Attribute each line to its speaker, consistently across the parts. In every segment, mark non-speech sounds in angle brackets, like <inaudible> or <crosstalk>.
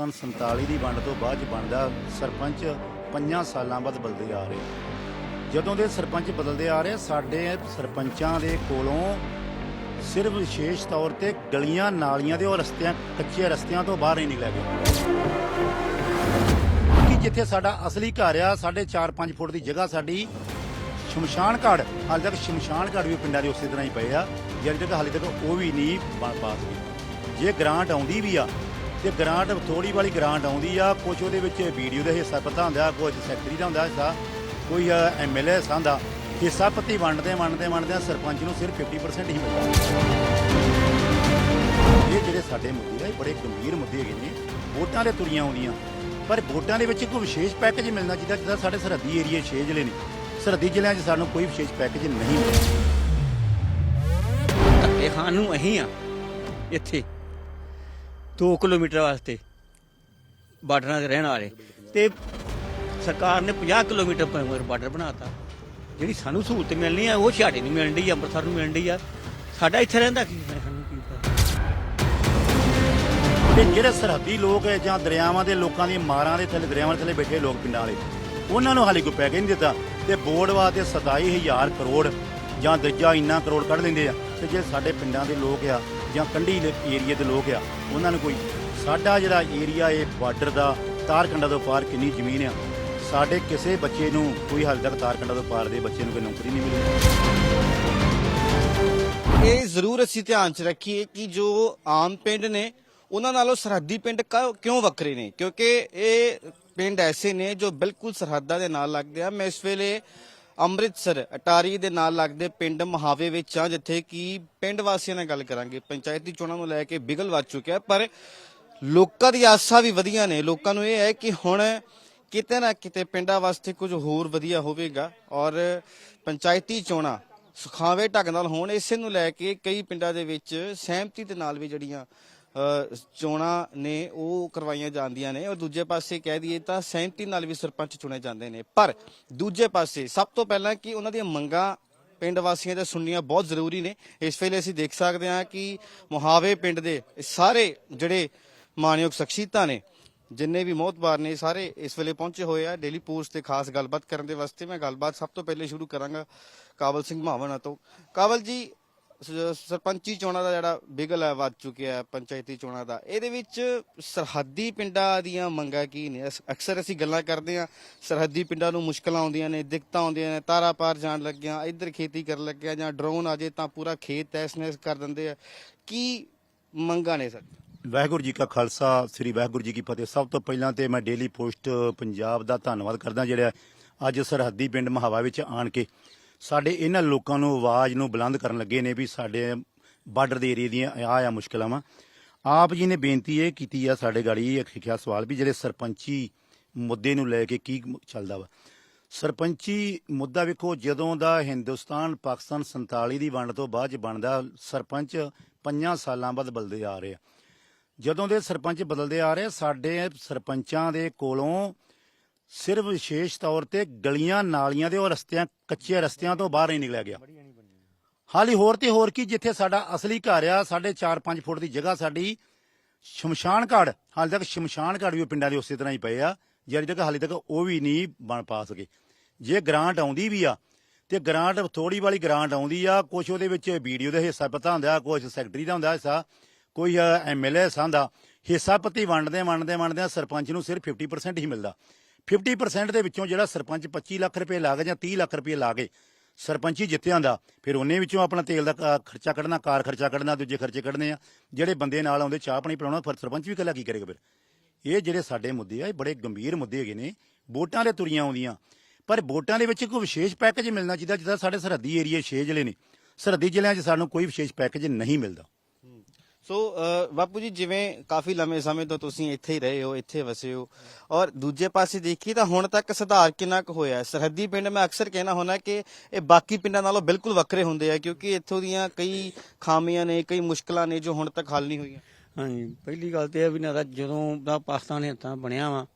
Speaker 1: ਪਾਕਿਸਤਾਨ 47 ਦੀ ਵੰਡ ਤੋਂ ਬਾਅਦ 'ਚ ਬਣਦਾ ਸਰਪੰਚ ਪੰਜਾਂ ਸਾਲਾਂ ਬਾਅਦ ਬਦਲਦੇ ਆ ਰਹੇ। ਜਦੋਂ ਦੇ ਸਰਪੰਚ ਬਦਲਦੇ ਆ ਰਹੇ, ਸਾਡੇ ਸਰਪੰਚਾਂ ਦੇ ਕੋਲੋਂ ਸਿਰਫ ਵਿਸ਼ੇਸ਼ ਤੌਰ ਤੇ ਗਲੀਆਂ ਨਾਲੀਆਂ ਦੇ ਉਹ ਰਸਤਿਆਂ, ਕੱਚੇ ਰਸਤਿਆਂ ਤੋਂ ਬਾਹਰ ਹੀ ਨਿਕਲਿਆ ਗਿਆ। ਕਿ ਜਿੱਥੇ ਸਾਡਾ ਅਸਲੀ ਘਰ ਆ, ਸਾਡੇ 4-5 ਫੁੱਟ ਦੀ ਜਗ੍ਹਾ ਸਾਡੀ ਸ਼ਮਸ਼ਾਨ ਘਾਟ ਹਾਲੇ ਤੱਕ ਸ਼ਮਸ਼ਾਨ ਘਾਟ ਵੀ ਪਿੰਡਾਂ ਦੇ ਉਸੇ ਤਰ੍ਹਾਂ ਹੀ ਪਏ ਆ, ਜਿਹੜੇ ਤੱਕ ਹਾਲੇ ਤੱਕ ਉਹ ਵੀ ਨਹੀਂ ਬਣ ਪਾਸ ਗਈ ਜੇ ਗ੍ਰਾਂਟ ਆਉਂਦੀ ਵੀ ਆ ਤੇ ਗ੍ਰਾਂਟ ਥੋੜੀ ਵਾਲੀ ਗ੍ਰਾਂਟ ਆਉਂਦੀ ਆ ਕੁਝ ਉਹਦੇ ਵਿੱਚ ਵੀਡੀਓ ਦਾ ਹਿੱਸਾ ਪ੍ਰਧਾਨ ਹੁੰਦਾ ਕੁਝ ਸੈਕਟਰੀ ਦਾ ਹੁੰਦਾ ਹਿੱਸਾ, ਕੋਈ ਐਮਐਲਏ ਹਿੱਸਾ ਹੁੰਦਾ, ਹਿੱਸਾ ਪੱਤੀ ਵੰਡਦੇ ਵੰਡਦੇ ਵੰਡਦੇ ਸਰਪੰਚ ਨੂੰ ਸਿਰਫ 50% ਹੀ ਮਿਲਦਾ। ਇਹ ਜਿਹੜੇ ਸਾਡੇ ਮੁੱਦੇ ਆ ਬੜੇ ਗੰਭੀਰ ਮੁੱਦੇ ਹੈਗੇ ਨੇ, ਵੋਟਾਂ ਦੇ ਤੁਰੀਆਂ ਆਉਂਦੀਆਂ, ਪਰ ਵੋਟਾਂ ਦੇ ਵਿੱਚ ਕੋਈ ਵਿਸ਼ੇਸ਼ ਪੈਕੇਜ ਮਿਲਣਾ ਚਾਹੀਦਾ ਜਿੱਦਾਂ ਸਾਡੇ ਸਰਹੱਦੀ ਏਰੀਆ 6 ਜ਼ਿਲ੍ਹੇ ਨੇ, ਸਰਹੱਦੀ ਜ਼ਿਲ੍ਹਿਆਂ 'ਚ ਸਾਨੂੰ ਕੋਈ ਵਿਸ਼ੇਸ਼ ਪੈਕੇਜ ਨਹੀਂ ਮਿਲਦਾ।
Speaker 2: ਧੱਕੇ ਖਾਣ ਨੂੰ ਅਹੀਂ ਆ, ਇੱਥੇ। 2 ਕਿਲੋਮੀਟਰ ਵਾਸਤੇ ਬਾਰਡਰਾਂ ਦੇ ਰਹਿਣ ਵਾਲੇ। ਤੇ ਸਰਕਾਰ ਨੇ 50 ਕਿਲੋਮੀਟਰ ਪਰ ਬਾਰਡਰ ਬਣਾਤਾ। ਜਿਹੜੀ ਸਾਨੂੰ ਸਹੂਲਤ ਮਿਲਣੀ ਆ, ਉਹ ਛਾੜੇ ਨਹੀਂ ਮਿਲਣ ਡਈ ਅੰਮ੍ਰਿਤਸਰ ਨੂੰ ਮਿਲਣ ਡਈ ਆ। ਸਾਡਾ ਇੱਥੇ ਰਹਿੰਦਾ ਕੀ ਸਾਨੂੰ ਕੀ ਪਤਾ।
Speaker 1: ਤੇ ਜਿਹੜੇ ਸਰਹੱਦੀ ਲੋਕ ਹੈ ਜਾਂ ਦਰਿਆਵਾਂ ਦੇ ਲੋਕਾਂ ਦੀਆਂ ਮਾਰਾਂ ਦੇ ਥੱਲੇ, ਦਰਿਆਵਾਂ ਦੇ ਥੱਲੇ ਬੈਠੇ ਲੋਕ ਪਿੰਡਾਂ ਵਾਲੇ, ਉਹਨਾਂ ਨੂੰ ਹਾਲੇ ਕੋਈ ਪੈਕੇਜ ਨਹੀਂ ਦਿੱਤਾ। ਤੇ ਬੋਰਡ ਵਾਸਤੇ 27000 ਕਰੋੜ ਜਾਂ ਦੂਜਾ ਇੰਨਾ ਕਰੋੜ ਕੱਢ ਲੈਂਦੇ ਆ। ਤੇ ਜੇ ਸਾਡੇ ਪਿੰਡਾਂ ਦੇ ਲੋਕ ਆ ਜਾਂ ਕੰਢੀ ਏਰੀਆ ਦੇ ਲੋਕ ਆ, ਉਹਨਾਂ ਨੂੰ ਕੋਈ ਸਾਡਾ ਜਿਹੜਾ ਏਰੀਆ ਇਹ ਬਾਰਡਰ ਦਾ, ਤਾਰਕੰਡਾ ਤੋਂ ਪਾਰ ਕਿੰਨੀ ਜ਼ਮੀਨ ਆ, ਸਾਡੇ ਕਿਸੇ ਬੱਚੇ ਨੂੰ ਕੋਈ ਹਾਲੇ ਤੱਕ ਤਾਰਕੰਡਾ ਤੋਂ ਪਾਰ ਦੇ ਬੱਚੇ ਨੂੰ ਕੋਈ ਨੌਕਰੀ ਨਹੀਂ ਮਿਲੀ।
Speaker 3: ਇਹ ਜ਼ਰੂਰ ਅਸੀਂ ਧਿਆਨ 'ਚ ਰੱਖੀਏ ਕਿ ਜੋ ਆਮ ਪਿੰਡ ਨੇ, ਉਹਨਾਂ ਨਾਲੋਂ ਸਰਹੱਦੀ ਪਿੰਡ ਕ- ਕਿਉਂ ਵੱਖਰੇ ਨੇ? ਕਿਉਂਕਿ ਇਹ ਪਿੰਡ ਐਸੇ ਨੇ ਜੋ ਬਿਲਕੁਲ ਸਰਹੱਦਾਂ ਦੇ ਨਾਲ ਲੱਗਦੇ ਆ। ਮੈਂ ਇਸ ਵੇਲੇ ਅੰਮ੍ਰਿਤਸਰ, ਅਟਾਰੀ ਦੇ ਨਾਲ ਲੱਗਦੇ ਪਿੰਡ ਮਹਾਵੇ ਵਿੱਚ ਆ, ਜਿੱਥੇ ਕਿ ਪਿੰਡ ਵਾਸੀਆਂ ਨਾਲ ਗੱਲ ਕਰਾਂਗੇ। ਪੰਚਾਇਤੀ ਚੋਣਾਂ ਨੂੰ ਲੈ ਕੇ ਬਿਗਲ ਵੱਜ ਚੁੱਕਿਆ, ਪਰ ਲੋਕਾਂ ਦੀ ਆਸਾਂ ਵੀ ਵਧੀਆਂ ਨੇ। ਲੋਕਾਂ ਨੂੰ ਇਹ ਹੈ ਕਿ ਹੁਣ ਕਿਤੇ ਨਾ ਕਿਤੇ ਪਿੰਡਾਂ ਵਾਸਤੇ ਕੁਝ ਹੋਰ ਵਧੀਆ ਹੋਵੇਗਾ ਔਰ ਪੰਚਾਇਤੀ ਚੋਣਾਂ ਸੁਖਾਵੇਂ ਢੰਗ ਨਾਲ ਹੋਣ, ਇਸੇ ਨੂੰ ਲੈ ਕੇ ਕਈ ਪਿੰਡਾਂ ਦੇ ਵਿੱਚ ਸਹਿਮਤੀ ਦੇ ਨਾਲ ਵੀ ਜਿਹੜੀਆਂ ਚੋਣਾਂ ਨੇ ਉਹ ਕਰਵਾਈਆਂ ਜਾਂਦੀਆਂ ਨੇ ਔਰ ਦੂਜੇ ਪਾਸੇ ਕਹਿ ਦਈਏ ਤਾਂ ਸਹਿਮਤੀ ਨਾਲ ਵੀ ਸਰਪੰਚ ਚੁਣੇ ਜਾਂਦੇ ਨੇ। ਪਰ ਦੂਜੇ ਪਾਸੇ ਸਭ ਤੋਂ ਪਹਿਲਾਂ ਕਿ ਉਹਨਾਂ ਦੀਆਂ ਮੰਗਾਂ ਪਿੰਡ ਵਾਸੀਆਂ ਦੇ ਸੁਣਨੀਆਂ ਬਹੁਤ ਜ਼ਰੂਰੀ ਨੇ। ਇਸ ਵੇਲੇ ਅਸੀਂ ਦੇਖ ਸਕਦੇ ਹਾਂ ਕਿ ਮੁਹਾਵੇ ਪਿੰਡ ਦੇ ਸਾਰੇ ਜਿਹੜੇ ਮਾਨਯੋਗ ਸ਼ਖਸੀਅਤਾਂ ਨੇ, ਜਿੰਨੇ ਵੀ ਮੋਹਤਬਾਰ ਨੇ, ਸਾਰੇ ਇਸ ਵੇਲੇ ਪਹੁੰਚੇ ਹੋਏ ਆ। ਡੇਲੀ ਪੋਸਟ ਤੇ ਖਾਸ ਗੱਲਬਾਤ ਕਰਨ ਦੇ ਵਾਸਤੇ ਮੈਂ ਗੱਲਬਾਤ ਸਭ ਤੋਂ ਪਹਿਲੇ ਸ਼ੁਰੂ ਕਰਾਂਗਾ ਕਾਬਲ ਸਿੰਘ ਮਾਵਣਾ ਤੋਂ। ਕਾਬਲ ਜੀ ਸ- ਸਰਪੰਚੀ ਚੋਣਾਂ ਦਾ ਜਿਹੜਾ ਬਿਗਲ ਹੈ, ਵੱਧ ਚੁੱਕਿਆ ਹੈ, ਪੰਚਾਇਤੀ ਚੋਣਾਂ ਦਾ। ਇਹਦੇ ਵਿੱਚ ਸਰਹੱਦੀ ਪਿੰਡਾਂ ਦੀਆਂ ਮੰਗਾਂ ਕੀ ਨੇ? ਅਸ- ਅਕਸਰ ਅਸੀਂ ਗੱਲਾਂ ਕਰਦੇ ਹਾਂ, ਸਰਹੱਦੀ ਪਿੰਡਾਂ ਨੂੰ ਮੁਸ਼ਕਲਾਂ ਆਉਂਦੀਆਂ ਨੇ, ਦਿੱਕਤਾਂ ਆਉਂਦੀਆਂ ਨੇ, ਤਾਰਾ ਪਾਰ ਜਾਣ ਲੱਗਿਆ, ਇੱਧਰ ਖੇਤੀ ਕਰਨ ਲੱਗਿਆ ਜਾਂ ਡਰੋਨ ਆ ਜੇ ਤਾਂ ਪੂਰਾ ਖੇਤ ਤੈਸ-ਨੈਸ ਕਰ ਦਿੰਦੇ ਆ। ਕੀ ਮੰਗਾਂ ਨੇ ਸਰ?
Speaker 1: ਵਾਹਿਗੁਰੂ ਜੀ ਕਾ ਖਾਲਸਾ, ਸ੍ਰੀ ਵਾਹਿਗੁਰੂ ਜੀ ਕੀ ਫਤਿਹ। ਸਭ ਤੋਂ ਪਹਿਲਾਂ ਤੇ ਮੈਂ ਡੇਲੀ ਪੋਸਟ ਪੰਜਾਬ ਦਾ ਧੰਨਵਾਦ ਕਰਦਾ, ਜਿਹੜਾ ਅੱਜ ਸਰਹੱਦੀ ਪਿੰਡ ਮਹਾਵਾ ਵਿੱਚ ਆਣ ਕੇ ਸਾਡੇ ਇਹਨਾਂ ਲੋਕਾਂ ਨੂੰ ਆਵਾਜ਼ ਨੂੰ ਬੁਲੰਦ ਕਰਨ ਲੱਗੇ ਨੇ ਵੀ ਸਾਡੇ ਬਾਰਡਰ ਦੇ ਏਰੀਏ ਦੀਆਂ ਆ ਆ ਮੁਸ਼ਕਲਾਂ ਵਾ। ਆਪ ਜੀ ਨੇ ਬੇਨਤੀ ਇਹ ਕੀਤੀ ਆ ਸਾਡੇ ਗਾੜੀ ਇੱਕ ਸਿੱਖਿਆ ਸਵਾਲ ਵੀ ਜਿਹੜੇ ਸਰਪੰਚੀ ਮੁੱਦੇ ਨੂੰ ਲੈ ਕੇ ਕੀ ਚੱਲਦਾ ਵਾ। ਸਰਪੰਚੀ ਮੁੱਦਾ ਵੇਖੋ, ਜਦੋਂ ਦਾ ਹਿੰਦੁਸਤਾਨ ਪਾਕਿਸਤਾਨ 47 ਦੀ ਵੰਡ ਤੋਂ ਬਾਅਦ ਚ ਬਣਦਾ, ਸਰਪੰਚ ਪੰਜਾਂ ਸਾਲਾਂ ਬਾਅਦ ਬਦਲਦੇ ਆ ਰਹੇ ਆ। ਜਦੋਂ ਦੇ ਸਰਪੰਚ ਬਦਲਦੇ ਆ ਰਹੇ ਸਾਡੇ ਸਰਪੰਚਾਂ ਦੇ ਕੋਲੋਂ ਸਿਰਫ ਵਿਸ਼ੇਸ਼ ਤੌਰ ਤੇ ਗਲੀਆਂ, ਨਾਲੀਆਂ ਦੇ ਉਹ ਰਸਤਿਆਂ ਕੱਚੇ ਰਸਤਿਆਂ ਤੋਂ ਬਾਹਰ ਨਹੀਂ ਨਿਕਲਿਆ ਗਿਆ। ਹਾਲੀ ਹੋਰ ਤੇ ਹੋਰ ਕੀ, ਜਿੱਥੇ ਸਾਡਾ ਅਸਲੀ ਘਰ ਆ ਸਾਡੇ 4-5 ਫੁੱਟ ਦੀ ਜਗ੍ਹਾ ਸਾਡੀ ਸ਼ਮਸ਼ਾਨ ਘਾਟ, ਹਾਲੇ ਤੱਕ ਸ਼ਮਸ਼ਾਨ ਘਾਟ ਵੀ ਪਿੰਡਾਂ ਦੇ ਉਸੇ ਤਰ੍ਹਾਂ ਹੀ ਪਏ ਆ ਜਿਹੜੀ ਤੱਕ ਹਾਲੇ ਤੱਕ ਉਹ ਵੀ ਨਹੀਂ ਬਣ ਪਾ ਸਕੇ। ਜੇ ਗ੍ਰਾਂਟ ਆਉਂਦੀ ਵੀ ਆ, ਤੇ ਗ੍ਰਾਂਟ ਥੋੜੀ ਵਾਲੀ ਗ੍ਰਾਂਟ ਆਉਂਦੀ ਆ ਕੁਝ ਉਹਦੇ ਵਿੱਚ ਵੀਡੀਓ ਦਾ ਹਿੱਸਾ ਪਤਾ ਹੁੰਦਾ ਕੁਝ ਸੈਕਟਰੀ ਦਾ ਹੁੰਦਾ ਹਿੱਸਾ, ਕੋਈ ਐਮਐਲਏ ਹਿੱਸਾ ਹੁੰਦਾ, ਹਿੱਸਾ ਪੱਤੀ ਵੰਡਦੇ ਵੰਡਦੇ ਵੰਡਦੇ ਸਰਪੰਚ ਨੂੰ ਸਿਰਫ 50% ਹੀ ਮਿਲਦਾ। 50% ਦੇ ਵਿੱਚੋਂ ਜਿਹੜਾ ਸਰਪੰਚ 25 ਲੱਖ ਰੁਪਏ ਲਾ ਕੇ ਜਾਂ 30 ਲੱਖ ਰੁਪਏ ਲਾ ਗਏ, ਸਰਪੰਚੀ ਜਿੱਤਿਆ ਹੁੰਦਾ ਫਿਰ ਉਹਨੇ ਵਿੱਚੋਂ ਆਪਣਾ ਤੇਲ ਦਾ ਕ- ਖਰਚਾ ਕੱਢਣਾ, ਕਾਰ ਖਰਚਾ ਕੱਢਣਾ, ਦੂਜੇ ਖਰਚੇ ਕੱਢਣੇ ਆ, ਜਿਹੜੇ ਬੰਦੇ ਨਾਲ ਆਉਂਦੇ ਚਾਹ ਪਾਣੀ ਪਿਲਾਉਣਾ, ਫਿਰ ਸਰਪੰਚ ਵੀ ਇਕੱਲਾ ਕੀ ਕਰੇਗਾ ਫਿਰ? ਇਹ ਜਿਹੜੇ ਸਾਡੇ ਮੁੱਦੇ ਆ, ਇਹ ਬੜੇ ਗੰਭੀਰ ਮੁੱਦੇ ਹੈਗੇ ਨੇ, ਵੋਟਾਂ ਦੇ ਤੁਰੀਆਂ ਆਉਂਦੀਆਂ। ਪਰ ਵੋਟਾਂ ਦੇ ਵਿੱਚ ਕੋਈ ਵਿਸ਼ੇਸ਼ ਪੈਕੇਜ ਮਿਲਣਾ ਚਾਹੀਦਾ, ਜਿੱਦਾਂ ਸਾਡੇ ਸਰਹੱਦੀ ਏਰੀਏ 6 ਜ਼ਿਲ੍ਹੇ ਨੇ। ਸਰਹੱਦੀ ਜ਼ਿਲ੍ਹਿਆਂ 'ਚ ਸਾਨੂੰ ਕੋਈ ਵਿਸ਼ੇਸ਼ ਪੈਕੇਜ ਨਹੀਂ ਮਿਲਦਾ।
Speaker 3: ਸੋ ਬਾਪੂ ਜੀ, ਜਿਵੇਂ ਕਾਫੀ ਲੰਮੇ ਸਮੇਂ ਤੋਂ ਤੁਸੀਂ ਇੱਥੇ ਹੀ ਰਹੇ ਹੋ, ਇੱਥੇ ਵਸੇ ਹੋ, ਔਰ ਦੂਜੇ ਪਾਸੇ ਦੇਖੀ ਤਾਂ ਹੁਣ ਤੱਕ ਸੁਧਾਰ ਕਿੰਨਾ ਕੁ ਹੋਇਆ ਹੈ? ਸਰਹੱਦੀ ਪਿੰਡ ਮੈਂ ਅਕਸਰ ਕਹਿਣਾ ਹੁੰਦਾ ਕਿ ਇਹ ਬਾਕੀ ਪਿੰਡਾਂ ਨਾਲੋਂ ਬਿਲਕੁਲ ਵੱਖਰੇ ਹੁੰਦੇ ਆ, ਕਿਉਂਕਿ ਇੱਥੋਂ ਦੀਆਂ ਕਈ ਖਾਮੀਆਂ ਨੇ, ਕਈ ਮੁਸ਼ਕਲਾਂ ਨੇ ਜੋ ਹੁਣ ਤੱਕ ਹੱਲ ਨਹੀਂ ਹੋਈਆਂ।
Speaker 2: ਹਾਂਜੀ, ਪਹਿਲੀ ਗੱਲ ਤੇ ਇਹ ਵੀ ਨਾ ਤਾਂ ਜਦੋਂ ਦਾ ਪਾਕਿਸਤਾਨ ਹੱਥਾਂ ਬਣਿਆ ਵਾ,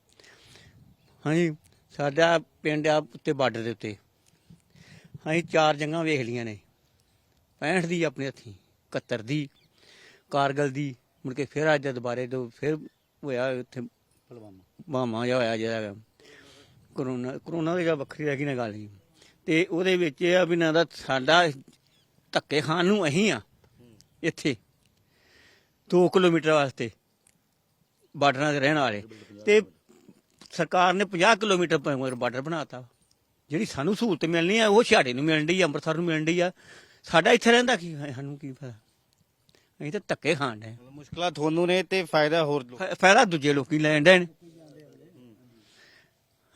Speaker 2: ਹਾਂਜੀ, ਸਾਡਾ ਪਿੰਡ ਆ ਉੱਤੇ ਬਾਰਡਰ ਦੇ ਉੱਤੇ। ਅਸੀਂ ਚਾਰ ਜੰਗਾਂ ਵੇਖ ਲੀਆਂ ਨੇ 65 ਦੀ ਆਪਣੇ ਹੱਥੀਂ 71 ਦੀ। ਕਾਰਗਲ ਦੀ ਮੁੜ ਕੇ ਫਿਰ ਅੱਜ ਦੁਬਾਰੇ ਤੋਂ ਫਿਰ ਹੋਇਆ ਇੱਥੇ ਮਾਮਾ ਜਿਹਾ ਹੋਇਆ ਜਿਹੜਾ ਕਰੋਨਾ ਕਰੋਨਾ ਦੀ ਗੱਲ ਵੱਖਰੀ ਰਹਿ ਗਈ ਨਾ ਗੱਲ ਜੀ। ਤੇ ਉਹਦੇ ਵਿੱਚ ਇਹ ਆ ਵੀ ਨਾ ਦਾ ਸਾਡਾ ਧੱਕੇ ਖਾਣ ਨੂੰ ਅਹੀਂ ਆ, ਇੱਥੇ। 2 ਕਿਲੋਮੀਟਰ ਵਾਸਤੇ ਬਾਰਡਰਾਂ ਦੇ ਰਹਿਣ ਵਾਲੇ। ਤੇ ਸਰਕਾਰ ਨੇ 50 ਕਿਲੋਮੀਟਰ ਪਰ ਬਾਰਡਰ ਬਣਾਤਾ। ਜਿਹੜੀ ਸਾਨੂੰ ਸਹੂਲਤ ਮਿਲਣੀ ਆ, ਉਹ ਛਾੜੇ ਨੂੰ ਮਿਲਣ ਡਈ ਆ, ਅੰਮ੍ਰਿਤਸਰ ਨੂੰ ਮਿਲਣ ਡਈ ਆ। ਸਾਡਾ ਇੱਥੇ ਰਹਿੰਦਾ ਕੀ, ਸਾਨੂੰ ਕੀ ਪਤਾ। ਅਸੀਂ ਤਾਂ ਧੱਕੇ ਖਾਣ ਦੇ
Speaker 3: ਮੁਸ਼ਕਲਾਂ ਤੁਹਾਨੂੰ ਨੇ ਤੇ ਫਾਇਦਾ ਹੋਰ ਲੋਕ
Speaker 2: ਫਾਇਦਾ ਦੂਜੇ ਲੋਕੀ ਲੈਣ ਦੇ ਨੇ।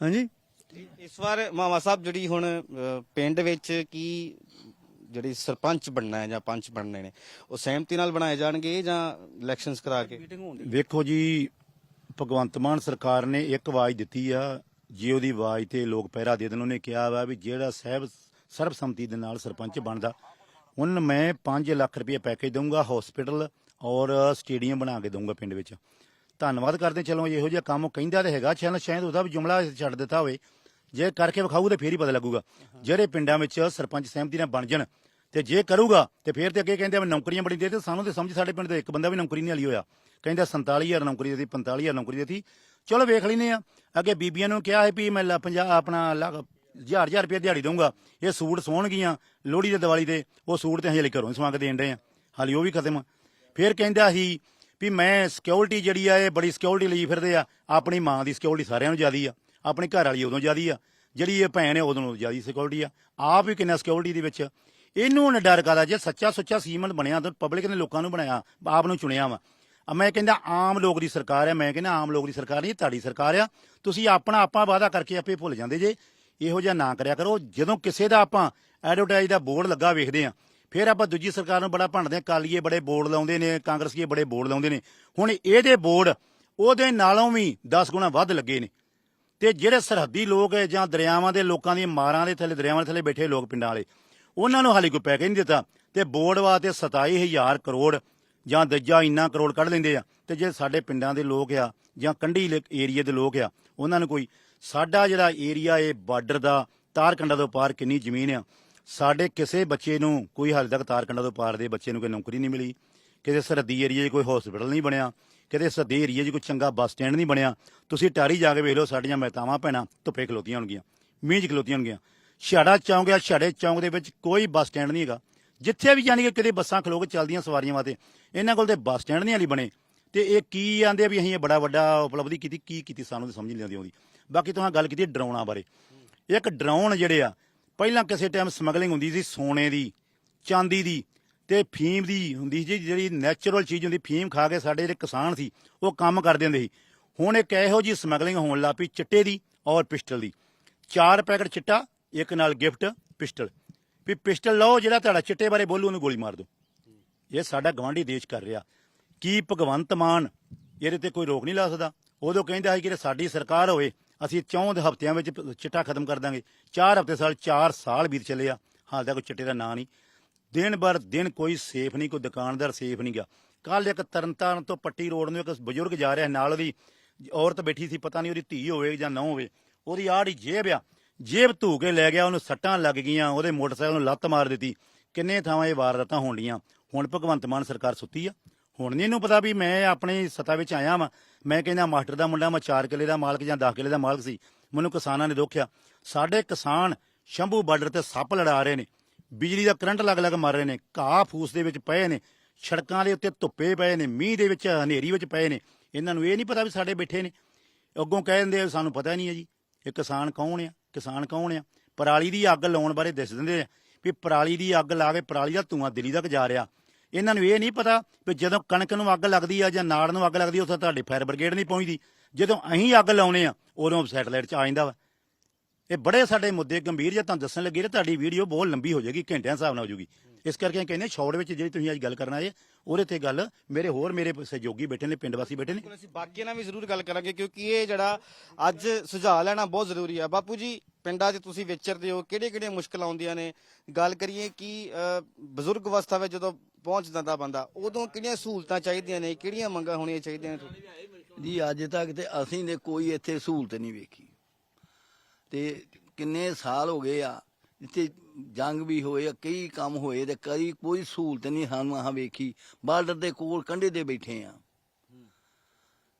Speaker 2: ਹਾਂਜੀ?
Speaker 3: ਇਸ ਵਾਰ ਮਾਮਾ ਸਾਹਿਬ ਜਿਹੜੀ ਹੁਣ ਅ, ਪਿੰਡ ਵਿੱਚ ਕੀ ਜਿਹੜੀ ਸਰਪੰਚ ਬਣਨਾ ਹੈ ਜਾਂ ਪੰਚ ਬਣਨੇ ਨੇ ਉਹ ਸਹਿਮਤੀ ਨਾਲ ਬਣਾਏ ਜਾਣਗੇ ਜਾਂ ਇਲੈਕਸ਼ਨਸ ਕਰਾ ਕੇ?
Speaker 2: ਮੀਟਿੰਗ
Speaker 1: ਵੇਖੋ ਜੀ ਭਗਵੰਤ ਮਾਨ ਸਰਕਾਰ ਨੇ ਇੱਕ ਆਵਾਜ਼ ਦਿੱਤੀ ਆ ਜੇ ਉਹਦੀ ਆਵਾਜ਼ ਤੇ ਲੋਕ ਪਹਿਰਾ ਦੇ ਦੇਣ ਉਹਨੇ ਕਿਹਾ ਵਾ ਵੀ ਜਿਹੜਾ ਸਹਿਬ ਸਰਬਸੰਮਤੀ ਦੇ ਨਾਲ ਸਰਪੰਚ ਬਣਦਾ ਉਹਨਾਂ ਨੂੰ ਮੈਂ 5 ਲੱਖ ਰੁਪਏ ਪੈਕੇਜ ਦਊਂਗਾ ਹਸਪੀਟਲ ਔਰ ਸਟੇਡੀਅਮ ਬਣਾ ਕੇ ਦਊਂਗਾ ਪਿੰਡ ਵਿੱਚ। ਧੰਨਵਾਦ ਕਰਦੇ ਚਲੋ ਇਹੋ ਜਿਹਾ ਕੰਮ ਕਹਿੰਦਾ ਤੇ ਹੈਗਾ। ਸ਼ਾਇਦ ਸ਼ਾਇਦ ਉਹਦਾ ਵੀ ਜੁਮਲਾ ਛੱਡ ਦਿੱਤਾ ਹੋਵੇ। ਜੇ ਕਰਕੇ ਵਿਖਾਊ ਤੇ ਫੇਰ ਹੀ ਪਤਾ ਲੱਗੂਗਾ। ਜਿਹੜੇ ਪਿੰਡਾਂ ਵਿੱਚ ਸਰਪੰਚ ਸਹਿਮਤੀ ਨਾਲ ਬਣ ਜਾਣ ਤੇ ਜੇ ਕਰੂਗਾ ਤੇ ਫੇਰ ਤੇ ਅੱਗੇ ਕਹਿੰਦੇ ਮੈਂ ਨੌਕਰੀਆਂ ਬੜੀ ਦੇ ਤੇ ਸਾਨੂੰ ਤੇ ਸਮਝ ਸਾਡੇ ਪਿੰਡ ਦੇ ਇੱਕ ਬੰਦਾ ਵੀ ਨੌਕਰੀ ਨਹੀਂ ਵਾਲੀ ਹੋਇਆ। ਕਹਿੰਦਾ 47000 ਨੌਕਰੀ ਦੇਤੀ 45000 ਨੌਕਰੀ ਦੇਤੀ। ਚਲੋ ਵੇਖ ਲੈਨੇ ਆ ਅੱਗੇ ਬੀਬੀਆਂ ਨੂੰ ਕਿਹਾ ਹੈ ਵੀ ਮੈਂ ਲਾ- ਪੰਜਾਹ ਆਪਣਾ ਲੱਖ ਹਜ਼ਾਰ ਹਜ਼ਾਰ ਰੁਪਏ ਦਿਹਾੜੀ ਦਊਂਗਾ। ਇਹ ਸੂਟ ਸੋਣਗੀਆਂ ਲੋਹੜੀ ਦੇ ਦੀਵਾਲੀ 'ਤੇ। ਉਹ ਸੂਟ ਤੇ ਅਸੀਂ ਲਈ ਘਰੋਂ ਹੀ ਸਵਾ ਕੇ ਦੇਣ ਰਹੇ ਆ। ਹਾਲੀ ਉਹ ਵੀ ਖਤਮ ਆ। ਫੇਰ ਕਹਿੰਦਾ ਸੀ ਵੀ ਮੈਂ ਸਿਕਿਉਰਿਟੀ ਜਿਹੜੀ ਆ, ਇਹ ਬੜੀ ਸਿਕਿਉਰਿਟੀ ਲਈ ਫਿਰਦੇ ਆ। ਆਪਣੀ ਮਾਂ ਦੀ ਸਿਕਿਉਰਿਟੀ ਸਾਰਿਆਂ ਨੂੰ ਜ਼ਿਆਦੀ ਆ। ਆਪਣੀ ਘਰ ਵਾਲੀ ਉਦੋਂ ਜ਼ਿਆਦੀ ਆ। ਜਿਹੜੀ ਇਹ ਭੈਣ ਹੈ ਉਦੋਂ ਜ਼ਿਆਦੀ ਸਿਕਿਉਰਿਟੀ ਆ। ਆਪ ਵੀ ਕਿੰਨਾ ਸਿਕਿਉਰਿਟੀ ਦੇ ਵਿੱਚ। ਇਹਨੂੰ ਹੁਣ ਡਰ ਕਾਦਾ ਜੇ ਸੱਚਾ ਸੁੱਚਾ ਸੀਮਨ ਬਣਿਆ ਤਾਂ ਪਬਲਿਕ ਨੇ ਲੋਕਾਂ ਨੂੰ ਬਣਾਇਆ। ਆਪ ਨੂੰ ਚੁਣਿਆ ਵਾ। ਮੈਂ ਕਹਿੰਦਾ ਆਮ ਲੋਕ ਦੀ ਸਰਕਾਰ ਹੈ ਮੈਂ ਕਹਿੰਦਾ ਆਮ ਲੋਕ ਦੀ ਸਰਕਾਰ ਨਹੀਂ ਤੁਹਾਡੀ ਸਰਕਾਰ ਆ। ਤੁਸੀਂ ਆਪਣਾ ਆਪਾਂ ਵਾਅਦਾ ਕਰਕੇ ਆਪੇ ਭੁੱਲ ਜਾਂਦੇ ਜੇ। ਇਹੋ ਜਿਹਾ ਨਾ ਕਰਿਆ ਕਰੋ। ਜਦੋਂ ਕਿਸੇ ਦਾ ਆਪਾਂ ਐਡਵਰਟਾਈਜ਼ ਦਾ ਬੋਰਡ ਲੱਗਾ ਵੇਖਦੇ ਆ ਫਿਰ ਆਪਾਂ ਦੂਜੀ ਸਰਕਾਰ ਨੂੰ ਬੜਾ ਭੰਡਦੇ ਆ ਕਾਲੀਏ ਬੜੇ ਬੋਰਡ ਲਾਉਂਦੇ ਨੇ, ਕਾਂਗਰਸੀਏ ਬੜੇ ਬੋਰਡ ਲਾਉਂਦੇ ਨੇ। ਹੁਣ ਇਹਦੇ ਬੋਰਡ, ਉਹਦੇ ਨਾਲੋਂ ਵੀ 10 ਗੁਣਾ ਵੱਧ ਲੱਗੇ ਨੇ। ਤੇ ਜਿਹੜੇ ਸਰਹੱਦੀ ਲੋਕ ਹੈ ਜਾਂ ਦਰਿਆਵਾਂ ਦੇ ਲੋਕਾਂ ਦੀਆਂ ਮਾਰਾਂ ਦੇ ਥੱਲੇ, ਦਰਿਆਵਾਂ ਦੇ ਥੱਲੇ ਬੈਠੇ ਲੋਕ ਪਿੰਡਾਂ ਵਾਲੇ, ਉਹਨਾਂ ਨੂੰ ਹਾਲੇ ਕੋਈ ਪੈਕੇਜ ਨਹੀਂ ਦਿੱਤਾ। ਤੇ ਬੋਰਡ ਵਾਸਤੇ 27000 ਕਰੋੜ ਜਾਂ ਦੂਜਾ ਇੰਨਾ ਕਰੋੜ ਕੱਢ ਲੈਂਦੇ ਆ। ਤੇ ਜੇ ਸਾਡੇ ਪਿੰਡਾਂ ਦੇ ਲੋਕ ਆ ਜਾਂ ਕੰਢੀ ਏਰੀਆ ਦੇ ਲੋਕ ਆ, ਉਹਨਾਂ ਨੂੰ ਕੋਈ ਸਾਡਾ ਜਿਹੜਾ ਏਰੀਆ ਏ, ਬਾਰਡਰ ਦਾ, ਤਾਰਕੰਡਾ ਤੋਂ ਪਾਰ ਕਿੰਨੀ ਜ਼ਮੀਨ ਆ, ਸਾਡੇ ਕਿਸੇ ਬੱਚੇ ਨੂੰ ਕੋਈ ਹਾਲੇ ਤੱਕ ਤਾਰਕੰਡਾ ਤੋਂ ਪਾਰ ਦੇ ਬੱਚੇ ਨੂੰ ਕੋਈ ਨੌਕਰੀ ਨਹੀਂ ਮਿਲੀ, ਕਿਸੇ ਸਰਹੱਦੀ ਏਰੀਏ 'ਚ ਕੋਈ ਹਸਪੀਟਲ ਨਹੀਂ ਬਣਿਆ ਕਿਤੇ ਸਰਹੱਦੀ ਏਰੀਏ 'ਚ ਕੋਈ ਚੰਗਾ ਬੱਸ ਸਟੈਂਡ ਨਹੀਂ ਬਣਿਆ, ਤੁਸੀਂ ਟਾਰੀ ਜਾ ਕੇ ਵੇਖ ਲਓ ਸਾਡੀਆਂ ਮਹਿਤਾਵਾਂ ਭੈਣਾਂ ਧੁੱਪੇ ਖਲੋਤੀਆਂ ਹੋਣਗੀਆਂ, ਮੀਂਹ 'ਚ ਖਲੋਤੀਆਂ ਹੋਣਗੀਆਂ, ਛਾੜਾ ਚੌਂਕ ਆ, ਛਾੜੇ ਚੌਂਕ ਦੇ ਵਿੱਚ ਕੋਈ ਬੱਸ ਸਟੈਂਡ ਨਹੀਂ ਹੈਗਾ, ਜਿੱਥੇ ਵੀ ਜਾਣੀ ਕਿ ਕਿਤੇ ਬੱਸਾਂ ਖਲੋ ਕੇ ਚੱਲਦੀਆਂ ਸਵਾਰੀਆਂ ਵਾਸਤੇ, ਇਹਨਾਂ ਕੋਲ ਤੇ ਬੱਸ ਸਟੈਂਡ ਨਹੀਂ ਹਾਲੀ ਬਣੇ, ਤੇ ਇਹ ਕੀ ਆਂਦੇ ਵੀ ਅਸੀਂ ਇਹ ਬੜਾ ਵੱਡਾ ਉਪਲਬਧੀ ਕੀਤੀ, ਕੀ ਕੀਤੀ ਸਾਨੂੰ ਤਾਂ ਸਮਝ ਨਹੀਂ ਆਉਂਦੀ ਆਉਂਦੀ। ਬਾਕੀ ਤੁਸੀਂ ਗੱਲ ਕੀਤੀ ਡਰਾਉਣਾ ਬਾਰੇ। ਇੱਕ ਡਰਾਉਣ ਜਿਹੜੇ ਆ, ਪਹਿਲਾਂ ਕਿਸੇ ਟਾਈਮ ਸਮਗਲਿੰਗ ਹੁੰਦੀ ਸੀ ਸੋਨੇ ਦੀ, ਚਾਂਦੀ ਦੀ ਤੇ ਫੀਮ ਦੀ ਹੁੰਦੀ ਸੀ, ਜਿਹੜੀ ਨੈਚੁਰਲ ਚੀਜ਼ ਹੁੰਦੀ, ਫੀਮ ਖਾ ਕੇ ਸਾਡੇ ਜਿਹੜੇ ਕਿਸਾਨ ਸੀ, ਉਹ ਕੰਮ ਕਰਦੇ ਹੁੰਦੇ ਸੀ। ਹੁਣ ਇੱਕ ਇਹੋ ਜੀ ਸਮਗਲਿੰਗ ਹੋਣ ਲੱਗ ਪਈ ਚਿੱਟੇ ਦੀ ਔਰ ਪਿਸਟਲ ਦੀ। ਚਾਰ ਪੈਕਟ ਚਿੱਟਾ, ਇੱਕ ਨਾਲ ਗਿਫਟ, ਪਿਸਟਲ। ਵੀ ਪਿਸਟਲ ਲਓ, ਜਿਹੜਾ ਤੁਹਾਡਾ ਚਿੱਟੇ ਬਾਰੇ ਬੋਲੂ, ਉਹਨੂੰ ਗੋਲੀ ਮਾਰ ਦਿਓ। ਇਹ ਸਾਡਾ ਗਵਾਂਢੀ ਦੇਸ਼ ਕਰ ਰਿਹਾ। ਕੀ ਭਗਵੰਤ ਮਾਨ ਇਹਦੇ ਤੇ ਕੋਈ ਰੋਕ ਨਹੀਂ ਲਾ ਸਕਦਾ? ਉਦੋਂ ਕਹਿੰਦਾ ਸੀ ਕਿ ਸਾਡੀ ਸਰਕਾਰ ਹੋਵੇ ਅਸੀਂ ਚੌਂਦ ਹਫ਼ਤਿਆਂ ਵਿੱਚ ਪ- ਚਿੱਟਾ ਖਤਮ ਕਰ ਦਾਂਗੇ। 4 ਹਫ਼ਤੇ ਸਾਲ 4 ਸਾਲ ਬੀਤ ਚੱਲੇ ਆ। ਹਾਲ ਤੱਕ ਕੋਈ ਚਿੱਟੇ ਦਾ ਨਾਂ ਨਹੀਂ। ਦਿਨ ਬਰ ਦਿਨ ਕੋਈ ਸੇਫ ਨਹੀਂ, ਕੋਈ ਦੁਕਾਨਦਾਰ ਸੇਫ ਨਹੀਂ ਗਿਆ ਕੱਲ ਇੱਕ ਤਰਨਤਾਰਨ ਤੋਂ ਪੱਟੀ ਰੋਡ ਨੂੰ ਇੱਕ ਬਜ਼ੁਰਗ ਜਾ ਰਿਹਾ, ਨਾਲ ਉਹਦੀ ਔਰਤ ਬੈਠੀ ਸੀ, ਪਤਾ ਨਹੀਂ ਉਹਦੀ ਧੀ ਹੋਵੇ ਜਾਂ ਨਾ ਹੋਵੇ। ਉਹਦੀ ਆੜੀ ਜੇਬ ਆ। ਜੇਬ ਧੂ ਕੇ ਲੈ ਗਿਆ, ਉਹਨੂੰ ਸੱਟਾਂ ਲੱਗ ਗਈਆਂ, ਉਹਦੇ ਮੋਟਰਸਾਈਕਲ ਨੂੰ ਲੱਤ ਮਾਰ ਦਿੱਤੀ। ਕਿੰਨੇ ਥਾਵਾਂ ਇਹ ਵਾਰਦਾਤਾਂ ਹੋਣ ਡੀਆਂ। ਹੁਣ ਭਗਵੰਤ ਮਾਨ ਸਰਕਾਰ ਸੁੱਤੀ ਆ। ਹੁਣ ਨਹੀਂ ਇਹਨੂੰ ਪਤਾ ਵੀ ਮੈਂ ਆਪਣੀ ਸੱਤਾ ਵਿੱਚ ਆਇਆ ਵਾਂ। ਮੈਂ ਕਹਿੰਦਾ ਮਾਸਟਰ ਦਾ ਮੁੰਡਾ, ਮੈਂ 4 ਕਿੱਲੇ ਦਾ ਮਾਲਕ ਜਾਂ 10 ਕਿੱਲੇ ਦਾ ਮਾਲਕ ਸੀ। ਮੈਨੂੰ ਕਿਸਾਨਾਂ ਨੇ ਦੁੱਖਿਆ ਸਾਡੇ ਕਿਸਾਨ ਸ਼ੰਭੂ ਬਾਰਡਰ ਤੇ ਸੱਪ ਲੜਾ ਰਹੇ ਨੇ। ਬਿਜਲੀ ਦਾ ਕਰੰਟ ਲੱਗ ਲੱਗ ਮਾਰ ਰਹੇ ਨੇ। ਘਾਹ ਫੂਸ ਦੇ ਵਿੱਚ ਪਏ ਨੇ। ਸੜਕਾਂ ਦੇ ਉੱਤੇ ਧੁੱਪੇ ਪਏ ਨੇ। ਮੀਂਹ ਦੇ ਵਿੱਚ ਹਨੇਰੀ ਵਿੱਚ ਪਏ ਨੇ। ਇਹਨਾਂ ਨੂੰ ਇਹ ਨਹੀਂ ਪਤਾ ਵੀ ਸਾਡੇ ਬੈਠੇ ਨੇ। ਅੱਗੋਂ ਕਹਿ ਦਿੰਦੇ ਸਾਨੂੰ ਪਤਾ ਨਹੀਂ ਹੈ ਜੀ। ਇਹ ਕਿਸਾਨ ਕੌਣ ਆ? ਕਿਸਾਨ ਕੌਣ ਆ? ਪਰਾਲੀ ਦੀ ਅੱਗ ਲਾਉਣ ਬਾਰੇ ਦੱਸ ਦਿੰਦੇ ਆ ਵੀ ਪਰਾਲੀ ਦੀ ਅੱਗ ਲਾ ਕੇ ਪਰਾਲੀ ਦਾ ਧੂਆਂ ਦਿੱਲੀ ਤੱਕ ਜਾ ਰਿਹਾ। ਇਹਨਾਂ ਨੂੰ ਇਹ ਨਹੀਂ ਪਤਾ ਵੀ ਜਦੋਂ ਕਣਕ ਨੂੰ ਅੱਗ ਲੱਗਦੀ ਆ ਜਾਂ ਨਾੜ ਨੂੰ ਅੱਗ ਲੱਗਦੀ ਉੱਥੇ ਤੁਹਾਡੇ ਫਾਇਰ ਬ੍ਰਿਗੇਡ ਨਹੀਂ ਪਹੁੰਚਦੀ। ਜਦੋਂ ਅਸੀਂ ਅੱਗ ਲਾਉਨੇ ਆ, ਉਦੋਂ ਸੈਟਲਾਈਟ 'ਚ ਆ ਜਾਂਦਾ ਵਾ। ਇਹ ਬੜੇ ਸਾਡੇ ਮੁੱਦੇ ਗੰਭੀਰ ਜੇ ਤੁਹਾਨੂੰ ਦੱਸਣ ਲੱਗੇ ਤੇ ਤੁਹਾਡੀ ਵੀਡੀਓ ਬਹੁਤ ਲੰਬੀ ਹੋ ਜਾਏਗੀ, ਘੰਟਿਆਂ ਹਿਸਾਬ ਨਾਲ ਹੋ ਜਾਊਗੀ। ਇਸ ਕਰਕੇ ਕਹਿੰਦੇ ਸ਼ਾਰਟ ਵਿੱਚ ਜਿਹੜੀ ਤੁਸੀਂ ਅੱਜ ਗੱਲ ਕਰਨਾ ਹੈ ਉਹਦੇ ਤੇ ਗੱਲ ਮੇਰੇ ਹੋਰ ਮੇਰੇ ਸਹਿਯੋਗੀ ਬੈਠੇ ਨੇ, ਪਿੰਡ ਵਾਸੀ ਬੈਠੇ ਨੇ।
Speaker 3: ਅਸੀਂ ਬਾਕੀਆਂ ਨਾਲ ਵੀ ਜ਼ਰੂਰ ਗੱਲ ਕਰਾਂਗੇ ਕਿਉਂਕਿ ਇਹ ਜਿਹੜਾ ਅੱਜ ਸੁਝਾਅ ਲੈਣਾ ਬਹੁਤ ਜ਼ਰੂਰੀ ਹੈ ਬਾਪੂ ਜੀ ਪਿੰਡਾਂ 'ਚ ਤੁਸੀਂ ਵਿਚਰਦੇ ਹੋ ਕਿਹੜੇ ਕਿਹੜੇ ਮੁਸ਼ਕਲਾਂ ਆਉਂਦੀਆਂ ਨੇ? ਗੱਲ ਕਰੀਏ ਕਿ ਅ, ਬਜ਼ੁਰਗ ਅਵਸਥਾ ਵਿੱਚ ਜਦੋਂ ਪਹੁੰਚ ਜਾਂਦਾ ਬੰਦਾ ਉਦੋਂ ਕਿਹੜੀਆਂ ਸਹੂਲਤਾਂ ਚਾਹੀਦੀਆਂ ਨੇ? ਕਿਹੜੀਆਂ ਮੰਗਾਂ ਹੋਣੀਆਂ ਚਾਹੀਦੀਆਂ ਨੇ ਤੁਹਾਡੀਆਂ?
Speaker 4: ਜੀ ਅੱਜ ਤੱਕ ਤੇ ਅਸੀਂ ਨੇ ਕੋਈ ਇੱਥੇ ਸਹੂਲਤ ਨਹੀਂ ਵੇਖੀ। ਤੇ ਕਿੰਨੇ ਸਾਲ ਹੋ ਗਏ ਆ ਇੱਥੇ ਜੰਗ ਵੀ ਹੋਏ ਆ ਕਈ ਕੰਮ ਹੋਏ ਤੇ ਕਈ ਕੋਈ ਸਹੂਲਤ ਨਹੀਂ ਸਾਨੂੰ ਆਹ ਵੇਖੀ। ਬਾਰਡਰ ਦੇ ਕੋਲ ਕੰਢੇ ਤੇ ਬੈਠੇ ਆ।